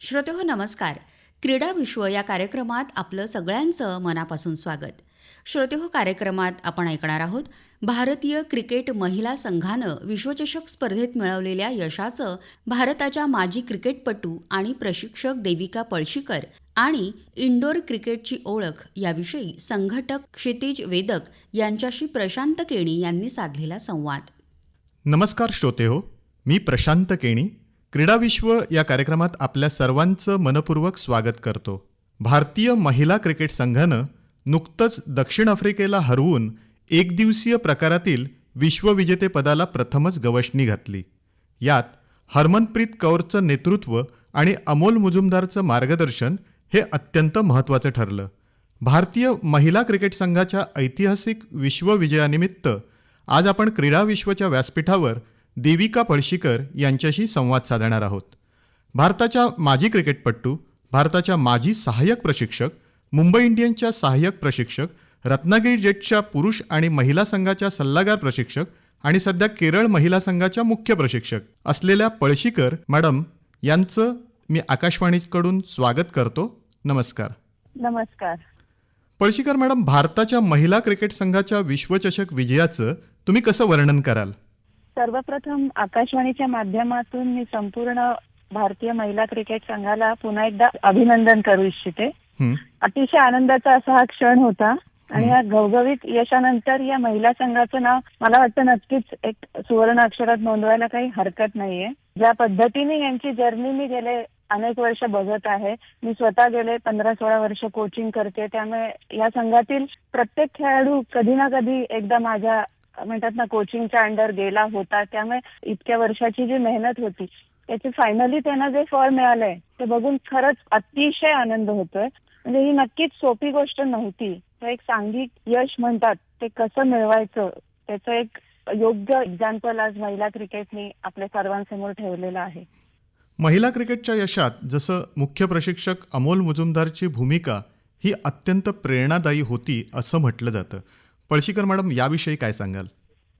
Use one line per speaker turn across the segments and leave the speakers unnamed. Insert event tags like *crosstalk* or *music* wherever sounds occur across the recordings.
श्रोते हो नमस्कार. क्रीडा विश्व या कार्यक्रमात आपलं सगळ्यांचं मनापासून स्वागत. श्रोते हो कार्यक्रमात आपण ऐकणार आहोत भारतीय क्रिकेट महिला संघानं विश्वचषक स्पर्धेत मिळवलेल्या यशाचं भारताच्या माजी क्रिकेटपटू आणि प्रशिक्षक देविका पळशीकर आणि इंडोर क्रिकेटची ओळख याविषयी संघटक क्षितिज वेदक यांच्याशी प्रशांत केणी यांनी साधलेला संवाद.
नमस्कार श्रोते हो. मी प्रशांत केणी क्रीडा विश्व या कार्यक्रमात आपल्या सर्वांचं मनपूर्वक स्वागत करतो. भारतीय महिला क्रिकेट संघानं नुकतंच दक्षिण आफ्रिकेला हरवून एकदिवसीय प्रकारातील विश्वविजेतेपदाला प्रथमच गवसणी घातली. यात हरमनप्रीत कौरचं नेतृत्व आणि अमोल मुजुमदारचं मार्गदर्शन हे अत्यंत महत्त्वाचं ठरलं. भारतीय महिला क्रिकेट संघाच्या ऐतिहासिक विश्वविजयानिमित्त आज आपण क्रीडा विश्वच्या व्यासपीठावर देविका पळशीकर यांच्याशी संवाद साधणार आहोत. भारताच्या माजी क्रिकेटपटू भारताच्या माजी सहाय्यक प्रशिक्षक मुंबई इंडियन्सच्या सहाय्यक प्रशिक्षक रत्नागिरी जेटच्या पुरुष आणि महिला संघाच्या सल्लागार प्रशिक्षक आणि सध्या केरळ महिला संघाच्या मुख्य प्रशिक्षक असलेल्या पळशीकर मॅडम यांचं मी आकाशवाणीकडून स्वागत करतो. नमस्कार.
नमस्कार.
पळशीकर मॅडम भारताच्या महिला क्रिकेट संघाच्या विश्वचषक विजयाचं तुम्ही कसं वर्णन कराल?
सर्वप्रथम आकाशवाणीच्या माध्यमातून मी संपूर्ण भारतीय महिला क्रिकेट संघाला पुन्हा एकदा अभिनंदन करू इच्छिते. अतिशय आनंदाचा असा हा क्षण होता आणि या घवघवीत यशानंतर या महिला संघाचं नाव मला वाटतं नक्कीच एक सुवर्ण अक्षरात नोंदवायला काही हरकत नाहीये. ज्या पद्धतीने यांची जर्नी मी गेले अनेक वर्ष बघत आहे. मी स्वतः गेले पंधरा सोळा वर्ष कोचिंग करते. त्यामुळे या संघातील प्रत्येक खेळाडू कधी ना कधी एकदा माझ्या म्हणतात ना कोचिंगच्या अंडर गेला होता. त्यामुळे इतक्या वर्षाची जी मेहनत होती त्याची फायनली त्यांना जे फळ मिळालंय ते बघून खरंच अतिशय आनंद होतोय. म्हणजे ही नक्कीच सोपी गोष्ट नव्हती. तर एक सांघिक यश म्हणतात ते कसं मिळवायचं त्याचं एक योग्य एक्झाम्पल आज महिला क्रिकेटने आपल्या सर्वांसमोर ठेवलेलं आहे.
महिला क्रिकेटच्या यशात जसं मुख्य प्रशिक्षक अमोल मुजुमदारची भूमिका ही अत्यंत प्रेरणादायी होती असं म्हटलं जातं. पळशीकर मॅडम याविषयी काय सांगाल?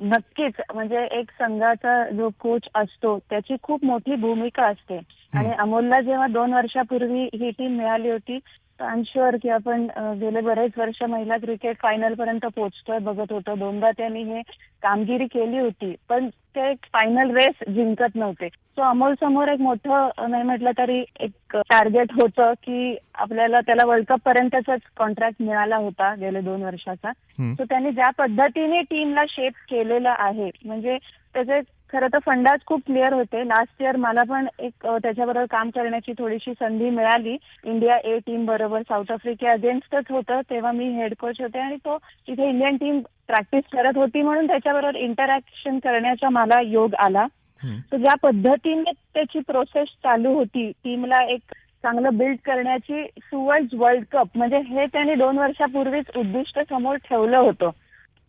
नक्कीच. म्हणजे एक संघाचा जो कोच असतो त्याची खूप मोठी भूमिका असते. आणि अमोलला जेव्हा दोन वर्षापूर्वी ही टीम मिळाली होती आय एम शुअर की आपण गेले बरेच वर्ष महिला क्रिकेट फायनल पर्यंत पोहोचतोय बघत होतो. दोनदा त्यांनी हे कामगिरी केली होती पण ते फायनल रेस जिंकत नव्हते. सो अमोल समोर एक मोठं नाही म्हटलं तरी एक टार्गेट होतं की आपल्याला त्याला वर्ल्ड कप पर्यंतच कॉन्ट्रॅक्ट मिळाला होता गेले दोन वर्षाचा. सो त्यांनी ज्या पद्धतीने टीमला शेप केलेलं आहे म्हणजे त्याचे खरं तर फंडाज खूप क्लिअर होते. लास्ट इयर मला पण एक त्याच्याबरोबर काम करण्याची थोडीशी संधी मिळाली. इंडिया ए टीम बरोबर साऊथ आफ्रिका अगेन्स्टच होतं. तेव्हा मी हेड कोच होते आणि तो तिथे इंडियन टीम प्रॅक्टिस करत होती म्हणून त्याच्याबरोबर इंटरॅक्शन करण्याचा मला योग आला. तर ज्या पद्धतीने त्याची प्रोसेस चालू होती टीमला एक चांगलं बिल्ड करण्याची टुवर्ड्स वर्ल्ड कप म्हणजे हे त्यांनी दोन वर्षापूर्वीच उद्दिष्ट समोर ठेवलं होतं.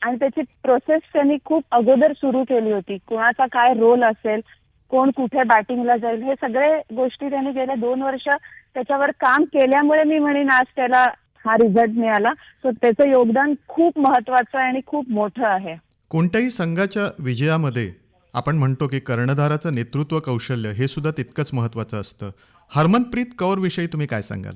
आणि त्याची प्रोसेस त्यांनी खूप अगोदर सुरू केली होती. कोणाचा काय रोल असेल कोण कुठे बॅटिंगला जाईल हे सगळे गोष्टी त्यांनी गेल्या दोन वर्ष त्याच्यावर काम केल्यामुळे मी म्हणेन आज त्याला हा रिझल्ट मिळाला. सो त्याचं योगदान खूप महत्वाचं आहे आणि खूप मोठं आहे.
कोणत्याही संघाच्या विजयामध्ये आपण म्हणतो की कर्णधाराचं नेतृत्व कौशल्य हे सुद्धा तितकंच महत्त्वाचं असतं. हरमनप्रीत कौर विषयी तुम्ही काय सांगाल?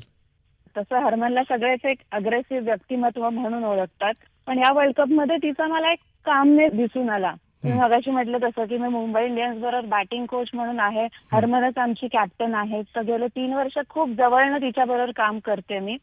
तसं हरमनला सगळेच एक अग्रेसिव्ह व्यक्तिमत्व म्हणून ओळखतात. पण या वर्ल्ड कपमध्ये तिचा मला एक कामनेस दिसून आला. मी मगाशी म्हटलं तसं की मी मुंबई इंडियन्स बरोबर बॅटिंग कोच म्हणून आहे. हरमनच आमची कॅप्टन आहे. तर गेले तीन वर्ष खूप जवळनं तिच्या बरोबर काम करते मी.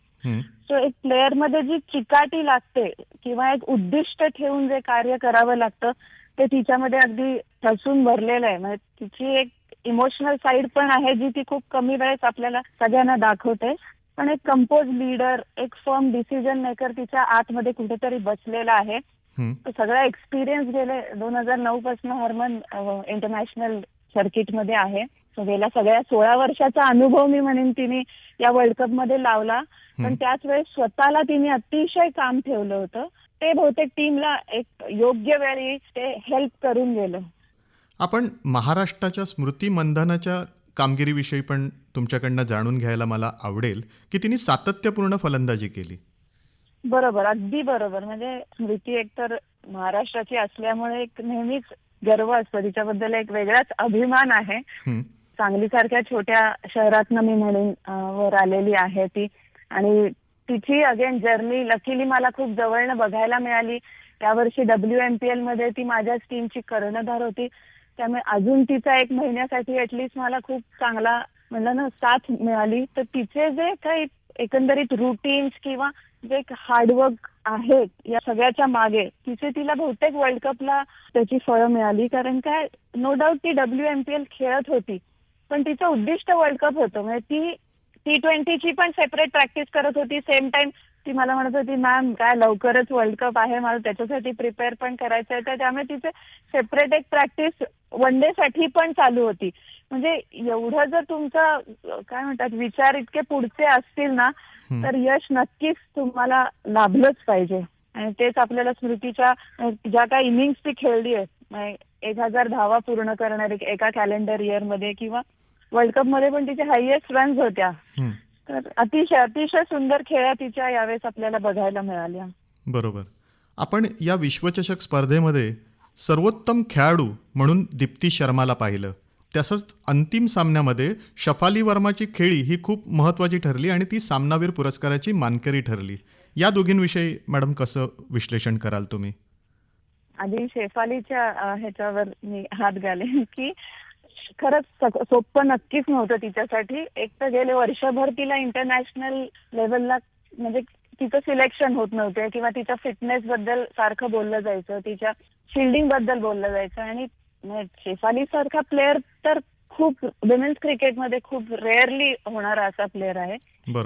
सो एक प्लेअरमध्ये जी चिकाटी लागते किंवा एक उद्दिष्ट ठेवून जे कार्य करावं लागतं ते तिच्यामध्ये अगदी ठसून भरलेलं आहे. म्हणजे तिची एक इमोशनल साईड पण आहे जी ती खूप कमी वेळेस आपल्याला सगळ्यांना दाखवते. पण एक कंपोज लीडर एक फर्म डिसिजन मेकर तिच्या आतमध्ये कुठेतरी बसलेला आहे. तो सगळा एक्सपिरियन्स गेले दोन हजार नऊ पासून हरमन इंटरनॅशनल सर्किटमध्ये आहे. So गेल्या सगळ्या सोळा वर्षाचा अनुभव मी म्हणेन तिने या वर्ल्ड कपमध्ये लावला. पण त्याच वेळेस स्वतःला तिने अतिशय काम ठेवलं होतं. ते बहुतेक टीमला एक योग्य वेळी ते हेल्प करून गेलं.
आपण महाराष्ट्राच्या स्मृती मंधानाच्या कामगिरीविषयी पण तुमच्याकडनं जाणून घ्यायला मला आवडेल की तिने सातत्यपूर्ण फलंदाजी केली.
बरोबर अगदी बरोबर. म्हणजे स्मृती एकतर महाराष्ट्राची असल्यामुळे एक नेहमीच गर्व असतो. तिच्याबद्दल एक वेगळाच अभिमान आहे.
हं,
सांगलीसारख्या छोट्या शहरातनं मी म्हणून वर आलेली आहे ती. आणि तिची अगेन जर्नी लकीली मला खूप जवळनं बघायला मिळाली. यावर्षी डब्ल्यू एम पी एलमध्ये ती माझ्याच टीमची कर्णधार होती. त्यामुळे अजून तिचा एक महिन्यासाठी ऍटलिस्ट मला खूप चांगला म्हणलं ना साथ मिळाली. तर तिचे जे काही एकंदरीत रुटीन्स किंवा जे हार्डवर्क आहेत या सगळ्याच्या मागे तिचे तिला बहुतेक वर्ल्ड कपला त्याची फळं मिळाली. कारण काय नो डाऊट ती डब्ल्यू एम पी एल खेळत होती. पण तिचं उद्दिष्ट वर्ल्ड कप होतं. म्हणजे ती टी ट्वेंटीची पण सेपरेट प्रॅक्टिस करत होती. सेम टाइम ती मला म्हणत होती मॅम काय लवकरच वर्ल्ड कप आहे. मला त्याच्यासाठी प्रिपेअर पण करायचं आहे तर त्यामुळे तिचे सेपरेट एक प्रॅक्टिस वन डे साठी पण चालू होती. म्हणजे एवढं जर तुमचा काय म्हणतात विचार इतके पुढचे असतील ना. तर यश नक्कीच तुम्हाला लाभलंच पाहिजे. आणि तेच आपल्याला स्मृतीच्या ज्या काही इनिंग्स ती खेळली आहे म्हणजे एक हजार धावा पूर्ण करणारी एका कॅलेंडर इयरमध्ये किंवा वर्ल्ड कपमध्ये पण तिचे हायएस्ट रन्स होत्या. तर अतिशय अतिशय सुंदर खेळ्या तिच्या यावेळेस आपल्याला बघायला मिळाल्या.
बरोबर. आपण या विश्वचषक स्पर्धेमध्ये सर्वोत्तम खेळाडू म्हणून दीप्ती शर्माला पाहिलं. तसंच अंतिम सामन्यामध्ये शफाली वर्माची खेळी ही खूप महत्त्वाची ठरली आणि ती सामनावीर पुरस्काराची मानकरी ठरली. या दोघींविषयी मॅडम कसं विश्लेषण कराल तुम्ही?
आधी शेफालीच्या ह्याच्यावर मी हात घालेन की खरंच सोपं नक्कीच नव्हतं तिच्यासाठी. एक तर गेले वर्षभर तिला इंटरनॅशनल लेवलला म्हणजे तिचं सिलेक्शन होत नव्हते किंवा तिच्या फिटनेस बद्दल सारखं बोललं जायचं तिच्या फिल्डिंगबद्दल बोललं जायचं. आणि शेफाली सारखा प्लेअर तर खूप विमेन्स क्रिकेटमध्ये खूप रेअरली होणारा असा प्लेअर आहे.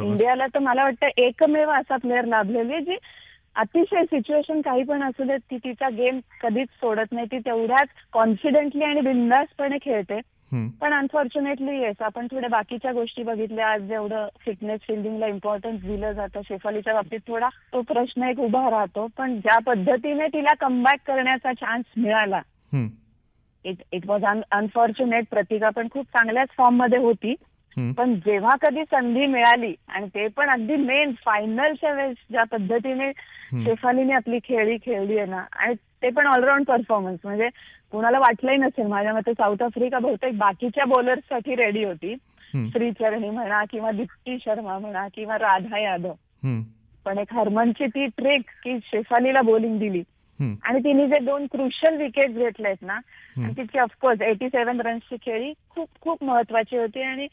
इंडियाला तर मला वाटतं एकमेव असा प्लेअर लाभलेली आहे जी अतिशय सिच्युएशन काही पण असू देत ती तिचा गेम कधीच सोडत नाही. ती तेवढ्याच कॉन्फिडेंटली आणि बिंदासपणे खेळते. पण अनफॉर्च्युनेटली येस आपण थोड्या बाकीच्या गोष्टी बघितल्या आज जेवढं फिटनेस फिल्डिंगला इम्पॉर्टन्स दिलं जातं शेफालीच्या बाबतीत थोडा तो प्रश्न एक उभा राहतो पण ज्या पद्धतीने तिला कमबॅक करण्याचा चान्स मिळाला. It it was unfortunate Pratika पण खूप चांगल्याच फॉर्ममध्ये होती. पण जेव्हा कधी संधी मिळाली आणि ते पण अगदी मेन फायनलच्या वेळेस ज्या पद्धतीने. शेफालीने आपली खेळी खेळली आहे ना आणि ते पण ऑलराऊंड परफॉर्मन्स म्हणजे कुणाला वाटलंही नसेल माझ्या मते साऊथ आफ्रिका बहुतेक बाकीच्या बॉलर्ससाठी रेडी होती. श्रीचरणी म्हणा किंवा दीप्ती शर्मा म्हणा किंवा राधा यादव. पण एक हरमनची ती ट्रिक की शेफालीला बॉलिंग दिली. आणि तिने जे दोन क्रुशल विकेट घेतलेत ना तिची ऑफकोर्स एटी सेव्हन रन्सची खेळी खूप खूप महत्वाची होती आणि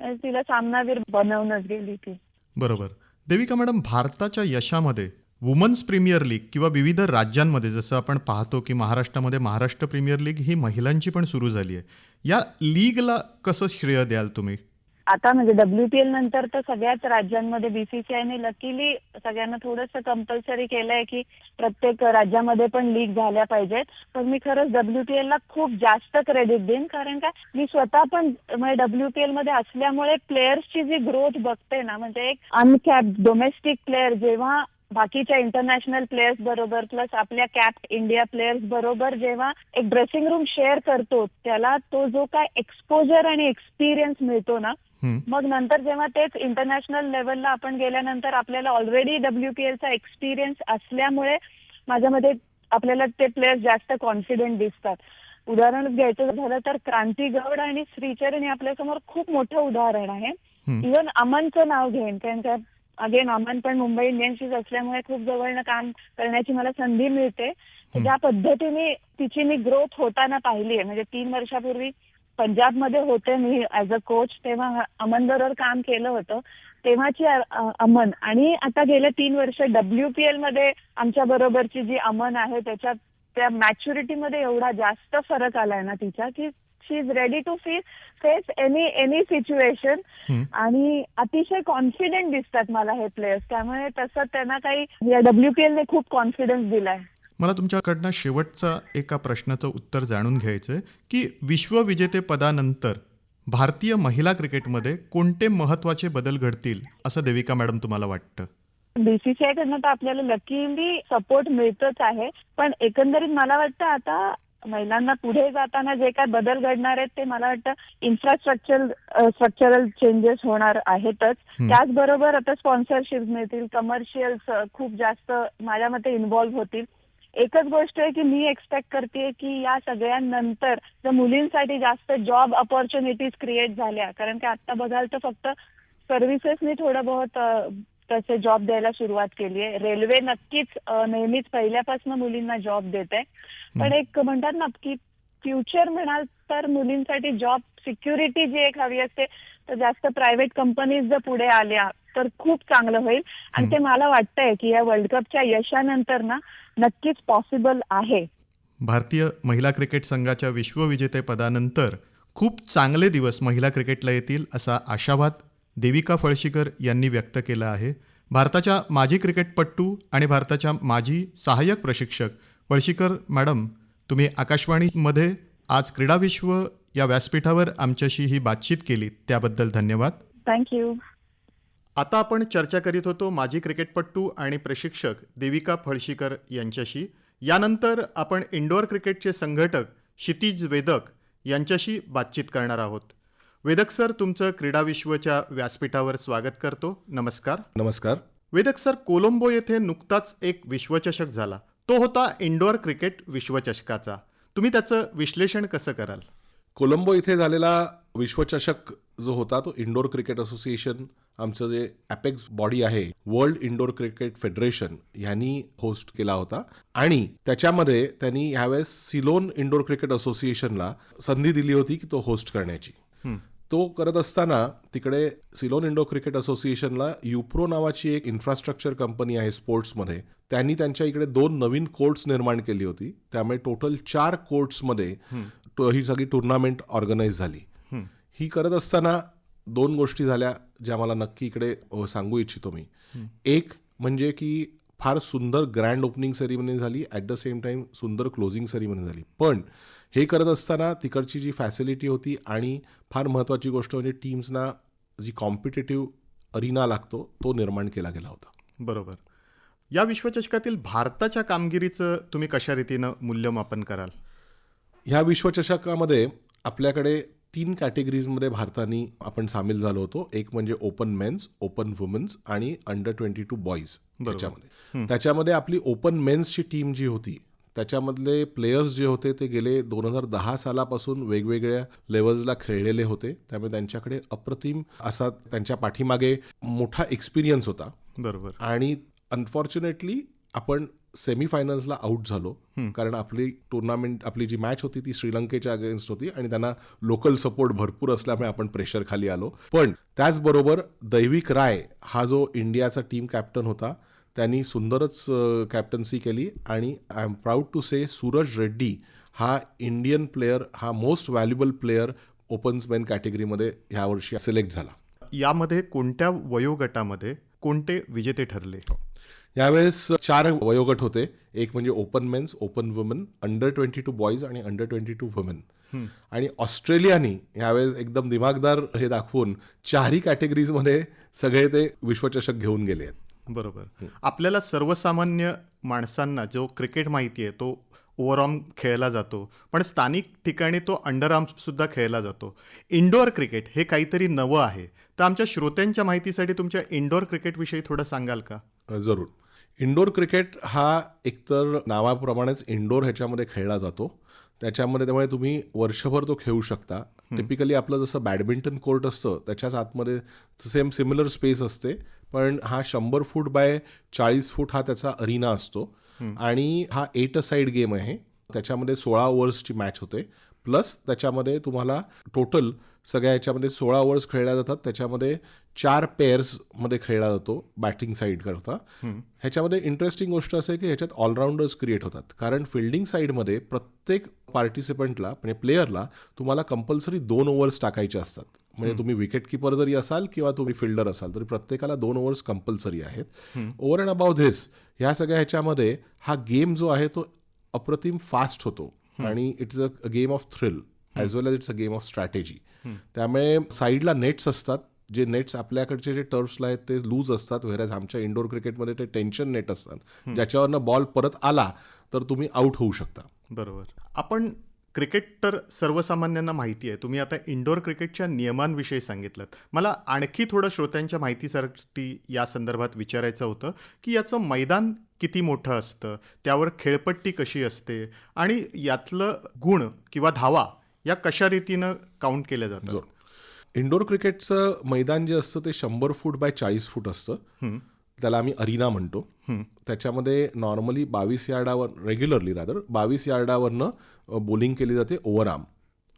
तिला सामनावीर बनवूनच गेली ती.
बरोबर. देविका मॅडम भारताच्या यशामध्ये वुमन्स प्रीमियर लीग किंवा विविध राज्यांमध्ये जसं आपण पाहतो की महाराष्ट्रामध्ये महाराष्ट्र प्रीमियर लीग ही महिलांची पण सुरू झाली आहे. या लीगला कसं श्रेय द्याल तुम्ही?
आता म्हणजे डब्ल्यूपीएल नंतर तर सगळ्याच राज्यांमध्ये बीसीसीआयने लकीली सगळ्यांना थोडंसं कंपल्सरी केलंय की प्रत्येक राज्यामध्ये पण लीग झाल्या पाहिजेत. पण मी खरंच डब्ल्यूपीएल ला खूप जास्त क्रेडिट देईन कारण काय मी स्वतः पण म्हणजे डब्ल्यूपीएलमध्ये असल्यामुळे प्लेयर्सची जी ग्रोथ बघते ना म्हणजे एक अनकॅप डोमेस्टिक प्लेयर जेव्हा बाकीच्या इंटरनॅशनल प्लेयर्स बरोबर प्लस आपल्या कॅप इंडिया प्लेयर्स बरोबर जेव्हा एक ड्रेसिंग रूम शेअर करतो त्याला तो जो काय एक्सपोजर आणि एक्सपिरियन्स मिळतो ना. मग नंतर जेव्हा तेच इंटरनॅशनल लेवलला आपण गेल्यानंतर आपल्याला ऑलरेडी डब्ल्यूपीएलचा एक्सपिरियन्स असल्यामुळे माझ्यामध्ये आपल्याला ते प्लेयर्स जास्त कॉन्फिडंट दिसतात उदाहरण घ्यायचं झालं तर क्रांती गौड आणि श्रीचरण हे आपल्यासमोर खूप मोठं उदाहरण आहे. इव्हन अमनचं नाव घेईन का अगेन अमन पण मुंबई इंडियन्सचीच असल्यामुळे खूप जवळनं काम करण्याची मला संधी मिळते. ज्या पद्धतीने तिची मी ग्रोथ होताना पाहिली आहे म्हणजे तीन वर्षापूर्वी पंजाबमध्ये होते मी ऍज अ कोच तेव्हा अमन बरोबर काम केलं होतं तेव्हाची अमन आणि आता गेल्या तीन वर्ष डब्ल्यूपीएलमध्ये आमच्या बरोबरची जी अमन आहे त्याच्यात त्या मॅच्युरिटीमध्ये एवढा जास्त फरक आलाय ना तिच्या की she is ready to face face any any situation. आणि अतिशय कॉन्फिडंट दिसतात मला हे प्लेयर्स त्यामुळे तसं त्यांना काही या डब्ल्यूपीएल ने खूप कॉन्फिडन्स दिलाय.
मला तुमच्याकडनं शेवटचा एका प्रश्नाचं उत्तर जाणून घ्यायचं आहे की विश्वविजेतेपदानंतर भारतीय महिला क्रिकेटमध्ये कोणते महत्त्वाचे बदल घडतील असं देविका मॅडम तुम्हाला वाटतं?
बीसीसीआय कडनं तर आपल्याला लकीली सपोर्ट मिळतच आहे. पण एकंदरीत मला वाटतं आता महिलांना पुढे जाताना जे काय बदल घडणार आहेत ते मला वाटतं इन्फ्रास्ट्रक्चर स्ट्रक्चरल चेंजेस होणार आहेतच. त्याचबरोबर आता स्पॉन्सरशिप मिळतील कमर्शियल्स खूप जास्त माझ्या मते इन्व्हॉल्व्ह होतील एकच गोष्ट आहे की मी एक्सपेक्ट करते की या सगळ्यांनंतर जर मुलींसाठी जास्त जॉब ऑपॉर्च्युनिटीज क्रिएट झाल्या कारण की आता बघाल तर फक्त सर्व्हिसेसनी थोडं बहुत तसे जॉब द्यायला सुरुवात केली आहे. रेल्वे नक्कीच नेहमीच पहिल्यापासून मुलींना जॉब देत. आहे पण एक म्हणतात ना की फ्युचर म्हणाल तर मुलींसाठी जॉब सिक्युरिटी जी एक हवी असते तर जास्त प्रायव्हेट कंपनीज जर पुढे आल्या तर खूप चांगलं होईल. आणि ते मला वाटतंय की या वर्ल्ड कपच्या यशानंतर ना नक्कीच पॉसिबल आहे.
भारतीय महिला क्रिकेट संघाच्या विश्वविजेतेपदानंतर खूप चांगले दिवस महिला क्रिकेटला येतील असा आशावाद देविका फळशीकर यांनी व्यक्त केला आहे. भारताच्या माजी क्रिकेटपट्टू आणि भारताच्या माजी सहाय्यक प्रशिक्षक फळशीकर मॅडम तुम्ही आकाशवाणीमध्ये आज क्रीडा विश्व या व्यासपीठावर आमच्याशी ही बातचीत केली. त्याबद्दल धन्यवाद.
थँक्यू
आता आपण चर्चा करीत होतो माजी क्रिकेटपट्टू आणि प्रशिक्षक देविका फळशीकर यांच्याशी. यानंतर आपण इंडोर क्रिकेटचे संघटक क्षितिज वेदक यांच्याशी बातचीत करणार आहोत. वेदक सर तुमचं क्रीडा विश्वच्या व्यासपीठावर स्वागत करतो. नमस्कार.
नमस्कार.
वेदक सर कोलंबो येथे नुकताच एक विश्वचषक झाला. तो होता इंडोर क्रिकेट विश्वचषकाचा. तुम्ही त्याचं विश्लेषण कसं कराल?
कोलंबो इथे झालेला विश्वचषक जो होता तो इंडोर क्रिकेट असोसिएशन आमचं जे अपेक्स बॉडी आहे वर्ल्ड इंडोर क्रिकेट फेडरेशन यांनी होस्ट केला होता. आणि त्याच्यामध्ये त्यांनी ह्यावेळेस सिलोन इंडोर क्रिकेट असोसिएशनला संधी दिली होती की तो होस्ट करण्याची. तो करत असताना तिकडे सिलोन इंडो क्रिकेट असोसिएशनला युप्रो नावाची एक इन्फ्रास्ट्रक्चर कंपनी आहे स्पोर्ट्समध्ये. त्यांनी त्यांच्या इकडे दोन नवीन कोर्ट्स निर्माण केली होती. त्यामुळे टोटल चार कोर्ट्समध्ये तो- ही सगळी टुर्नामेंट ऑर्गनाईज झाली. ही करत असताना दोन गोष्टी झाल्या ज्या मला नक्की इकडे सांगू इच्छितो मी. एक म्हणजे की फार सुंदर ग्रँड ओपनिंग सेरिमनी झाली. ॲट द सेम टाइम सुंदर क्लोजिंग सेरिमनी झाली. पण हे करत असताना तिकडची जी फॅसिलिटी होती आणि फार महत्त्वाची गोष्ट म्हणजे टीम्सना जी कॉम्पिटेटिव्ह अरिना लागतो तो निर्माण केला गेला होता.
बरोबर. या विश्वचषकातील भारताच्या कामगिरीचं तुम्ही कशा रीतीनं मूल्यमापन कराल?
ह्या विश्वचषकामध्ये आपल्याकडे तीन कॅटेगरीजमध्ये भारताने आपण सामील झालो होतो. एक म्हणजे ओपन मेन्स ओपन वुमन्स आणि अंडर ट्वेंटी टू बॉईज त्याच्यामध्ये. त्याच्यामध्ये आपली ओपन मेन्सची टीम जी होती त्याच्यामधले प्लेयर्स जे होते ते गेले दोन हजार दहा सालापासून वेगवेगळ्या लेवल्सला खेळलेले होते. त्यामुळे त्यांच्याकडे अप्रतिम असा त्यांच्या पाठीमागे मोठा एक्सपिरियन्स होता.
बरोबर.
आणि अनफॉर्च्युनेटली आपण सेमीफायनल्सला आउट झालो. कारण आपली टुर्नामेंट आपली जी मॅच होती ती श्रीलंकेच्या अगेन्स्ट होती आणि त्यांना लोकल सपोर्ट भरपूर असल्यामुळे आपण प्रेशर खाली आलो. पण त्याचबरोबर दैविक राय हा जो इंडियाचा टीम कॅप्टन होता त्यांनी सुंदरच कॅप्टन्सी केली आणि I am proud to say Suraj Reddy हा इंडियन प्लेअर हा most valuable player open men's कॅटेगरीमध्ये ह्यावर्षी सिलेक्ट झाला.
यामध्ये कोणत्या वयोगटामध्ये कोणते विजेते ठरले?
यावेळेस चार वयोगट होते. एक म्हणजे open men's open woman under twenty two boys आणि अंडर ट्वेंटी टू वुमन आणि ऑस्ट्रेलियानी यावेळेस एकदम दिमागदार हे दाखवून चारही कॅटेगरीजमध्ये सगळे ते विश्वचषक घेऊन गेले आहेत.
बरोबर. आपल्याला सर्वसामान्य माणसांना जो क्रिकेट माहिती आहे तो ओव्हरऑर्म खेळला जातो पण स्थानिक ठिकाणी तो अंडर सुद्धा खेळला जातो. इंडोर क्रिकेट हे काहीतरी नवं आहे. तर आमच्या श्रोत्यांच्या माहितीसाठी तुमच्या इंडोर क्रिकेटविषयी थोडं सांगाल का?
जरूर. इंडोर क्रिकेट हा एकतर नावाप्रमाणेच इंडोर ह्याच्यामध्ये खेळला जातो. त्याच्यामध्ये त्यामुळे तुम्ही वर्षभर तो खेळू शकता. टिपिकली आपलं जसं बॅडमिंटन कोर्ट असतं त्याच्याच आतमध्ये सेम सिमिलर स्पेस असते. पण हा शंभर फूट बाय चाळीस फूट हा त्याचा अरिना असतो. आणि हा एट अ साईड गेम आहे. त्याच्यामध्ये सोळा ओव्हर्सची मॅच होते. प्लस त्याच्यामध्ये तुम्हाला टोटल सगळ्या याच्यामध्ये सोळा ओव्हर्स खेळल्या जातात. त्याच्यामध्ये चार पेअर्समध्ये खेळला जातो बॅटिंग साईड करता. ह्याच्यामध्ये इंटरेस्टिंग गोष्ट असं आहे की ह्याच्यात ऑलराऊंडर्स क्रिएट होतात. कारण फिल्डिंग साईडमध्ये प्रत्येक पार्टिसिपंटला म्हणजे प्लेअरला तुम्हाला कंपल्सरी दोन ओव्हर्स टाकायचे असतात. म्हणजे तुम्ही विकेट किपर जरी असाल किंवा तुम्ही फिल्डर असाल तरी प्रत्येकाला दोन ओव्हर्स कंपल्सरी आहेत. ओव्हर अँड अबाउट धिस ह्या सगळ्या ह्याच्यामध्ये हा गेम जो आहे तो अप्रतिम फास्ट होतो. आणि it's a game of thrill as well as it's a game of strategy त्यामुळे साईडला नेट्स असतात जे नेट्स आपल्याकडचे जे टर्फ्सला आहेत ते लूज असतात व्हेरॅज आमच्या इंडोर क्रिकेटमध्ये ते टेन्शन नेट असतात. ज्याच्यावरनं बॉल परत आला तर तुम्ही आउट होऊ शकता.
बरोबर. आपण क्रिकेट तर सर्वसामान्यांना माहिती आहे. तुम्ही आता इंडोर क्रिकेटच्या नियमांविषयी सांगितलं मला आणखी थोडं श्रोत्यांच्या माहितीसाठी या संदर्भात विचारायचं होतं की याचं मैदान किती मोठं असतं? त्यावर खेळपट्टी कशी असते? आणि यातलं गुण किंवा धावा या कशा रीतीनं काउंट केल्या जातात?
इंडोर क्रिकेटचं मैदान जे असतं ते शंभर फूट बाय चाळीस फूट असतं. त्याला आम्ही अरिना म्हणतो. त्याच्यामध्ये नॉर्मली बावीस यार्डावर रेग्युलरली रादर बावीस यार्डावरनं बॉलिंग केली जाते ओव्हरआर्म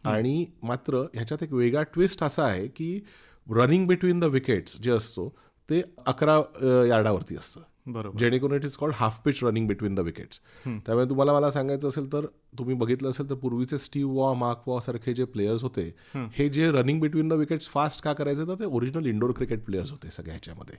आणि मात्र ह्याच्यात एक वेगळा ट्विस्ट असा आहे की रनिंग बिटवीन द विकेट्स जे असतो ते अकरा यार्डावरती असतं.
बरोबर.
जेणेकरून it is called half pitch running between the wickets त्यामुळे तुम्हाला मला सांगायचं असेल तर तुम्ही बघितलं असेल तर पूर्वीचे स्टीव वॉ मार्क वॉ सारखे जे प्लेयर्स होते हे जे running between the wickets fast का करायचे तर ते ओरिजिनल इंडोर क्रिकेट प्लेयर्स होते सगळ्या ह्याच्यामध्ये.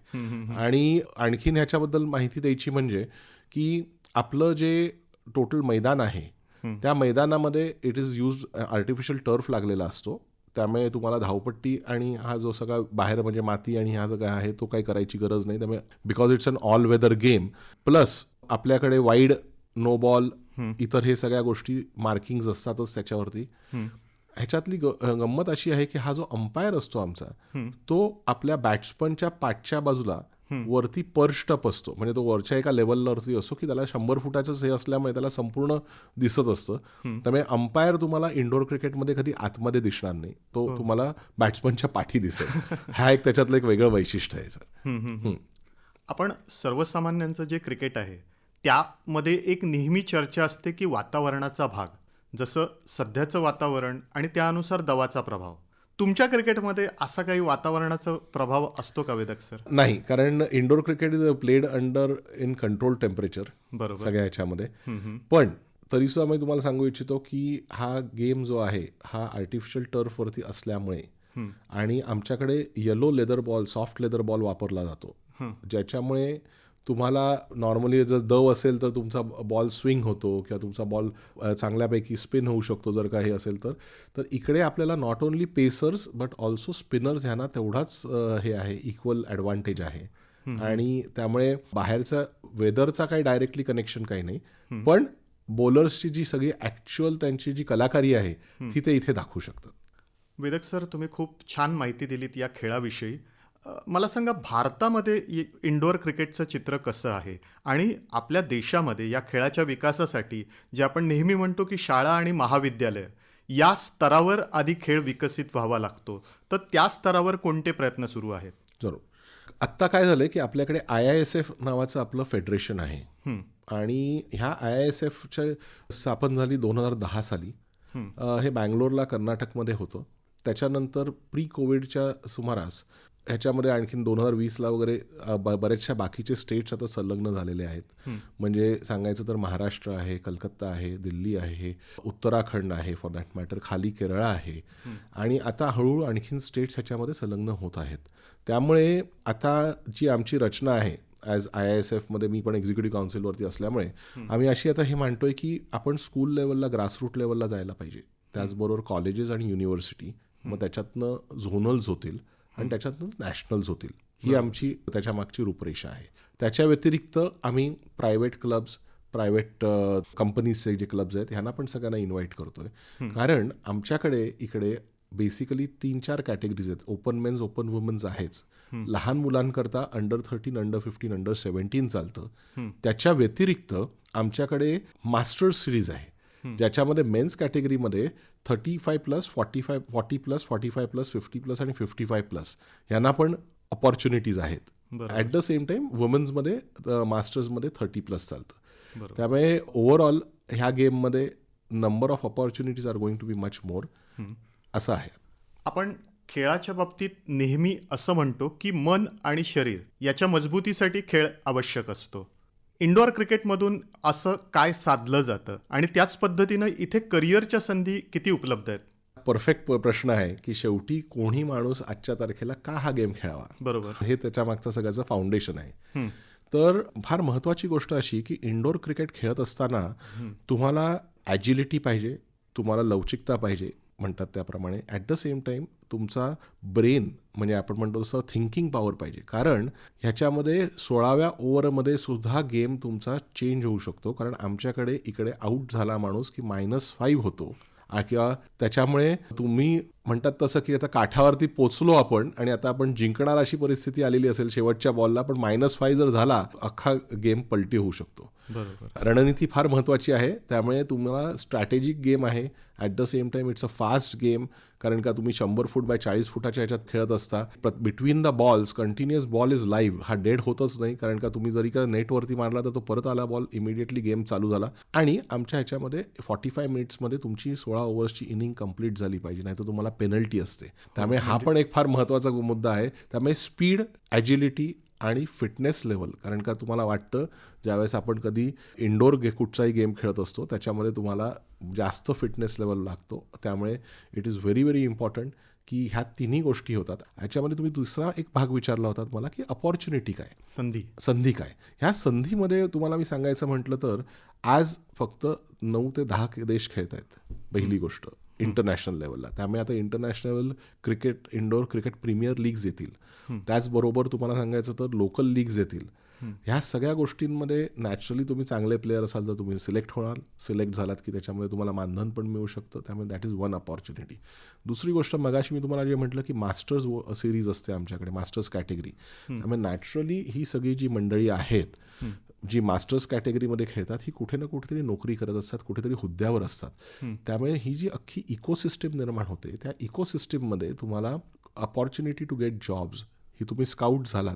आणि आणखीन ह्याच्याबद्दल माहिती द्यायची म्हणजे की आपलं जे टोटल मैदान आहे त्या मैदानामध्ये it is use artificial turf लागलेला असतो. त्यामुळे तुम्हाला धावपट्टी आणि हा जो सगळा बाहेर म्हणजे माती आणि हा जो काय आहे तो काही करायची गरज नाही. त्यामुळे because it's an all weather game plus आपल्याकडे वाईड नो बॉल इतर हे सगळ्या गोष्टी मार्किंग्स असतातच त्याच्यावरती. ह्याच्यातली गंमत अशी आहे की हा जो अंपायर असतो आमचा तो आपल्या बॅट्समनच्या पाठच्या बाजूला वरती पर्स्टअप असतो. म्हणजे तो वरच्या एका लेवलवरती असतो की त्याला शंभर फुटाचंच हे असल्यामुळे त्याला संपूर्ण दिसत असतं. त्यामुळे अंपायर तुम्हाला इंडोर क्रिकेटमध्ये कधी आतमध्ये दिसणार नाही. तो तुम्हाला बॅट्समनच्या पाठी दिसेल. *laughs* हा एक त्याच्यातलं एक वेगळं वैशिष्ट्य आहे सर.
हं, हं, हं. आपण सर्वसामान्यांचं जे क्रिकेट आहे त्यामध्ये एक नेहमी चर्चा असते की वातावरणाचा भाग. जसं सध्याचं वातावरण आणि त्यानुसार दवाचा प्रभाव. तुमच्या क्रिकेटमध्ये असा काही वातावरणाचा प्रभाव असतो का वेदक सर?
नाही कारण indoor cricket is played under in control temperature
बरोबर.
सगळ्या ह्याच्यामध्ये. पण तरी सुद्धा मी तुम्हाला सांगू इच्छितो की हा गेम जो आहे हा आर्टिफिशियल टर्फवरती असल्यामुळे आणि आमच्याकडे yellow leather ball soft leather ball वापरला जातो. ज्याच्यामुळे तुम्हाला नॉर्मली जर दव असेल तर तुमचा बॉल स्विंग होतो किंवा तुमचा बॉल चांगल्यापैकी स्पिन होऊ शकतो जर काही असेल तर. तर इकडे आपल्याला not only pacers but also spinners ह्यांना तेवढाच हे आहे इक्वल ॲडव्हान्टेज आहे. आणि त्यामुळे बाहेरचा वेदरचा काही डायरेक्टली कनेक्शन काही नाही. पण बॉलर्सची जी सगळी ॲक्च्युअल त्यांची जी कलाकारी आहे ती ते इथे दाखवू शकतात.
वेदक सर तुम्ही खूप छान माहिती दिलीत या खेळाविषयी. मला सांगा भारतामध्ये इ- इंडोर क्रिकेटचं चित्र कसं आहे? आणि आपल्या देशामध्ये या खेळाच्या विकासासाठी जे आपण नेहमी म्हणतो की शाळा आणि महाविद्यालय या स्तरावर आधी खेळ विकसित व्हावा लागतो. तर त्या स्तरावर कोणते प्रयत्न सुरू आहेत?
जरूर. आत्ता काय झालं की आपल्याकडे आय आय एस एफ नावाचं आपलं फेडरेशन आहे. आणि ह्या आय आय एस एफच्या स्थापन झाली दोन हजार दहा साली. हे बँगलोरला कर्नाटकमध्ये होतं. त्याच्यानंतर प्री कोविडच्या सुमारास ह्याच्यामध्ये आणखीन दोन हजार वीसला वगैरे बऱ्याचशा बाकीचे स्टेट्स आता संलग्न झालेले आहेत. म्हणजे सांगायचं तर महाराष्ट्र आहे कलकत्ता आहे दिल्ली आहे उत्तराखंड आहे फॉर दॅट मॅटर खाली केरळ आहे. आणि आता हळूहळू आणखीन स्टेट्स ह्याच्यामध्ये संलग्न होत आहेत. त्यामुळे आता जी आमची रचना आहे ॲज आय आय एस एफमध्ये मी पण एक्झिक्युटिव्ह काउन्सिलवरती असल्यामुळे आम्ही अशी आता हे मांडतोय की आपण स्कूल लेवलला ग्रासरूट लेवलला जायला पाहिजे. त्याचबरोबर कॉलेजेस आणि युनिव्हर्सिटी मग त्याच्यातनं झोनल्स होतील आणि त्याच्यातनं नॅशनल्स होतील. ही आमची त्याच्या मागची रूपरेषा आहे. त्याच्या व्यतिरिक्त आम्ही प्रायव्हेट क्लब्स प्रायव्हेट कंपनीजचे जे क्लब्स आहेत ह्यांना पण सगळ्यांना इन्व्हाइट करतोय. कारण आमच्याकडे इकडे बेसिकली तीन चार कॅटेगरीज आहेत. ओपन मेन्स ओपन वुमन्स आहेच. लहान मुलांकरता under thirteen under fifteen under seventeen चालतं. त्याच्या व्यतिरिक्त आमच्याकडे मास्टर्स सिरीज आहे. ज्याच्यामध्ये मेन्स कॅटेगरीमध्ये thirty five plus forty five forty plus forty five plus fifty plus आणि फिफ्टी फाय प्लस यांना पण ऑपॉर्च्युनिटीज आहेत ॲट द सेम टाइम वुमन्समध्ये मास्टर्समध्ये थर्टी प्लस चालतं. त्यामुळे ओव्हरऑल ह्या गेममध्ये number of opportunities are going to be much more असं आहे.
आपण खेळाच्या बाबतीत नेहमी असं म्हणतो की मन आणि शरीर याच्या मजबूतीसाठी खेळ आवश्यक असतो. इंडोर क्रिकेटमधून असं काय साधलं जातं? आणि त्याच पद्धतीनं इथे करिअरच्या संधी किती उपलब्ध आहेत?
परफेक्ट प्रश्न आहे की शेवटी कोणी माणूस आजच्या तारखेला का हा गेम खेळावा?
बरोबर.
हे त्याच्या मागचं सगळ्याचं फाउंडेशन आहे. तर फार महत्वाची गोष्ट अशी की इंडोर क्रिकेट खेळत असताना तुम्हाला ॲजिलिटी पाहिजे तुम्हाला लवचिकता पाहिजे म्हणतात त्याप्रमाणे. ॲट द सेम टाइम तुमचा ब्रेन म्हणजे आपण म्हणतो तसं थिंकिंग पॉवर पाहिजे. कारण ह्याच्यामध्ये सोळाव्या ओव्हरमध्ये सुद्धा गेम तुमचा चेंज होऊ शकतो. कारण आमच्याकडे इकडे आऊट झाला माणूस की मायनस फाईव्ह होतो. किंवा त्याच्यामुळे तुम्ही म्हणतात तसं की आता काठावरती पोचलो आपण आणि आता आपण जिंकणार अशी परिस्थिती आलेली असेल शेवटच्या बॉलला पण मायनस फाय जर झाला अख्खा गेम पलटी होऊ शकतो.
बरोबर.
रणनीती फार महत्त्वाची आहे. त्यामुळे तुम्हाला स्ट्रॅटेजिक गेम आहे. At the same time it's a fast game कारण का तुम्ही शंभर फूट बाय चाळीस फुटाच्या ह्याच्यात खेळत असता between the balls continuous ball is live हा डेड होतच नाही कारण का तुम्ही जरी का नेटवरती मारला तर तो परत आला बॉल इमिडिएटली गेम चालू झाला. आणि आमच्या ह्याच्यामध्ये फॉर्टी फाय मिनिट्समध्ये तुमची सोळा ओव्हर्सची इनिंग कंप्लीट झाली पाहिजे नाही तर तुम्हाला पेनल्टी असते. त्यामुळे हा पण एक फार महत्त्वाचा मुद्दा आहे. त्यामुळे स्पीड ॲजिलिटी आणि फिटनेस लेवल कारण का तुम्हाला वाटतं ज्यावेळेस आपण कधी इंडोर गे कुठचाही गेम खेळत असतो त्याच्यामध्ये तुम्हाला जास्त फिटनेस लेवल लागतो. त्यामुळे it is very very important की ह्या तिन्ही गोष्टी होतात. ह्याच्यामध्ये तुम्ही दुसरा एक भाग विचारला होता मला की अपॉर्च्युनिटी काय?
संधी.
संधी काय? ह्या संधीमध्ये तुम्हाला मी सांगायचं म्हटलं तर आज फक्त नऊ ते दहा देश खेळत आहेत पहिली गोष्ट. इंटरनॅशनल लेवलला त्यामुळे आता international cricket indoor cricket premier leagues येतील. त्याचबरोबर तुम्हाला सांगायचं तर लोकल लीग्स येतील. ह्या सगळ्या गोष्टींमध्ये नॅचरली तुम्ही चांगले प्लेयर असाल तर तुम्ही सिलेक्ट होणार. सिलेक्ट झालात की त्याच्यामध्ये तुम्हाला मानधन पण मिळू शकतं. त्यामुळे दॅट इज वन अपॉर्च्युनिटी दुसरी गोष्ट मगाशी मी तुम्हाला जे म्हटलं की मास्टर्स सिरीज असते आमच्याकडे मास्टर्स कॅटेगरी त्यामुळे नॅचरली ही सगळी जी मंडळी आहेत जी मास्टर्स कॅटेगरीमध्ये खेळतात ही कुठे ना कुठेतरी नोकरी करत असतात कुठेतरी हुद्द्यावर असतात. त्यामुळे ही जी अख्खी इकोसिस्टीम निर्माण होते त्या इकोसिस्टीममध्ये तुम्हाला अपॉर्च्युनिटी टू गेट जॉब्स ही तुम्ही स्काउट झालात.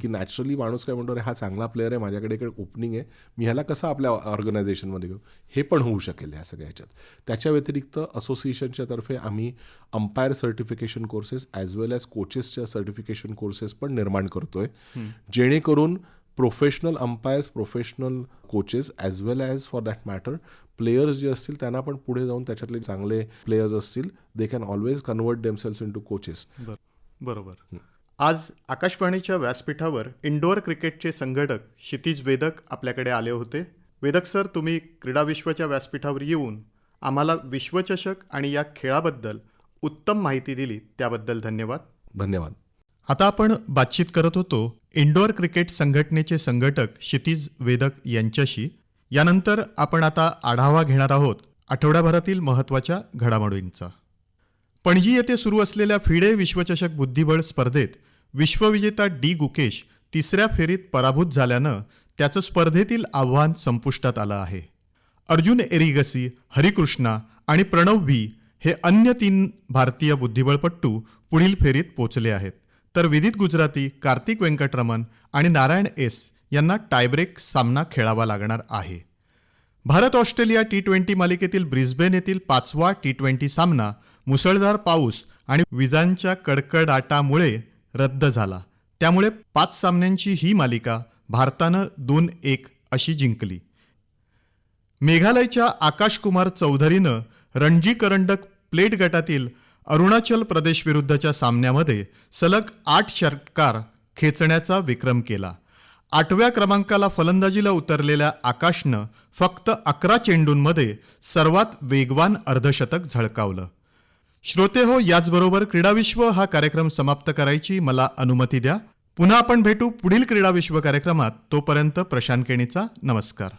की नॅचरली माणूस काय म्हणतो "अरे, हा चांगला प्लेअर आहे माझ्याकडे एक ओपनिंग आहे मी ह्याला कसं आपल्या ऑर्गनायझेशनमध्ये घेऊ? हे पण होऊ शकेल ह्या सगळ्या ह्याच्यात. त्याच्या व्यतिरिक्त असोसिएशनच्या तर्फे आम्ही umpire certification courses as well as कोचेसच्या certification courses पण निर्माण करतोय. जेणेकरून professional umpires professional coaches as well as for that matter players जे असतील त्यांना पण पुढे जाऊन त्याच्यातले चांगले प्लेयर्स असतील they can always convert themselves into coaches
बर बरोबर. आज आकाशवाणीच्या व्यासपीठावर इंडोर क्रिकेटचे संघटक क्षितिज वेदक आपल्याकडे आले होते. वेदक सर तुम्ही क्रीडा विश्वच्या व्यासपीठावर येऊन आम्हाला विश्वचषक आणि या खेळाबद्दल उत्तम माहिती दिली त्याबद्दल धन्यवाद.
धन्यवाद.
आता आपण बातचीत करत होतो इंडोर क्रिकेट संघटनेचे संघटक क्षितिज वेदक यांच्याशी यानंतर आपण आता आढावा घेणार आहोत आठवड्याभरातील महत्त्वाच्या घडामोडींचा. पणजी येथे सुरू असलेल्या फिडे विश्वचषक बुद्धिबळ स्पर्धेत विश्वविजेता डी गुकेश तिसऱ्या फेरीत पराभूत झाल्यानं त्याचं स्पर्धेतील आव्हान संपुष्टात आलं आहे. अर्जुन एरिगसी हरिकृष्णा आणि प्रणव व्ही हे अन्य तीन भारतीय बुद्धिबळपट्टू पुढील फेरीत पोचले आहेत. तर विदित गुजराती कार्तिक व्यंकटरमण आणि नारायण एस यांना टायब्रेक सामना खेळावा लागणार आहे. भारत ऑस्ट्रेलिया टी ट्वेंटी मालिकेतील ब्रिस्बेन येथील पाचवा टी ट्वेंटी सामना मुसळधार पाऊस आणि विजांच्या कडकडाटामुळे रद्द झाला. त्यामुळे पाच सामन्यांची ही मालिका भारतानं दोन एक अशी जिंकली. मेघालयच्या आकाशकुमार चौधरीनं रणजी करंडक प्लेट गटातील अरुणाचल प्रदेश विरुद्धच्या सामन्यामध्ये सलग आठ षटकार खेचण्याचा विक्रम केला. आठव्या क्रमांकाला फलंदाजीला उतरलेल्या आकाशनं फक्त अकरा चेंडूंमध्ये सर्वात वेगवान अर्धशतक झळकावलं. श्रोते हो याचबरोबर क्रीडाविश्व हा कार्यक्रम समाप्त करायची मला अनुमती द्या. पुन्हा आपण भेटू पुढील क्रीडाविश्व कार्यक्रमात. तोपर्यंत प्रशांत केणीचा नमस्कार.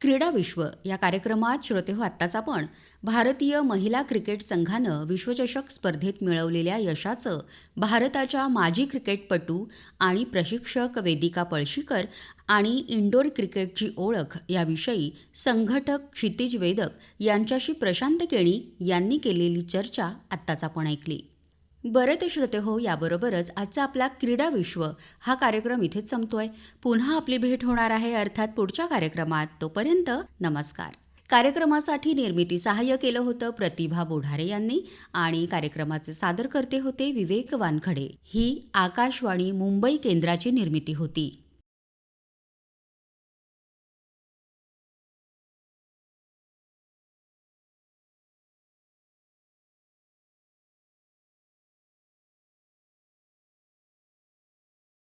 क्रीडा विश्व या कार्यक्रमात श्रोते हो आत्ताच आपण भारतीय महिला क्रिकेट संघानं विश्वचषक स्पर्धेत मिळवलेल्या यशाचं भारताच्या माजी क्रिकेटपटू आणि प्रशिक्षक वेदिका पळशीकर आणि इंडोर क्रिकेटची ओळख याविषयी संघटक क्षितिज वेदक यांच्याशी प्रशांत केणी यांनी केलेली चर्चा आत्ताच आपण ऐकली. बरं ते श्रोते हो याबरोबरच आजचा आपला क्रीडा विश्व हा कार्यक्रम इथेच संपतोय. पुन्हा आपली भेट होणार आहे अर्थात पुढच्या कार्यक्रमात. तोपर्यंत नमस्कार. कार्यक्रमासाठी निर्मिती सहाय्य केलं होतं प्रतिभा बोढारे यांनी आणि कार्यक्रमाचे सादर करते होते विवेक वानखडे. ही आकाशवाणी मुंबई केंद्राची निर्मिती होती.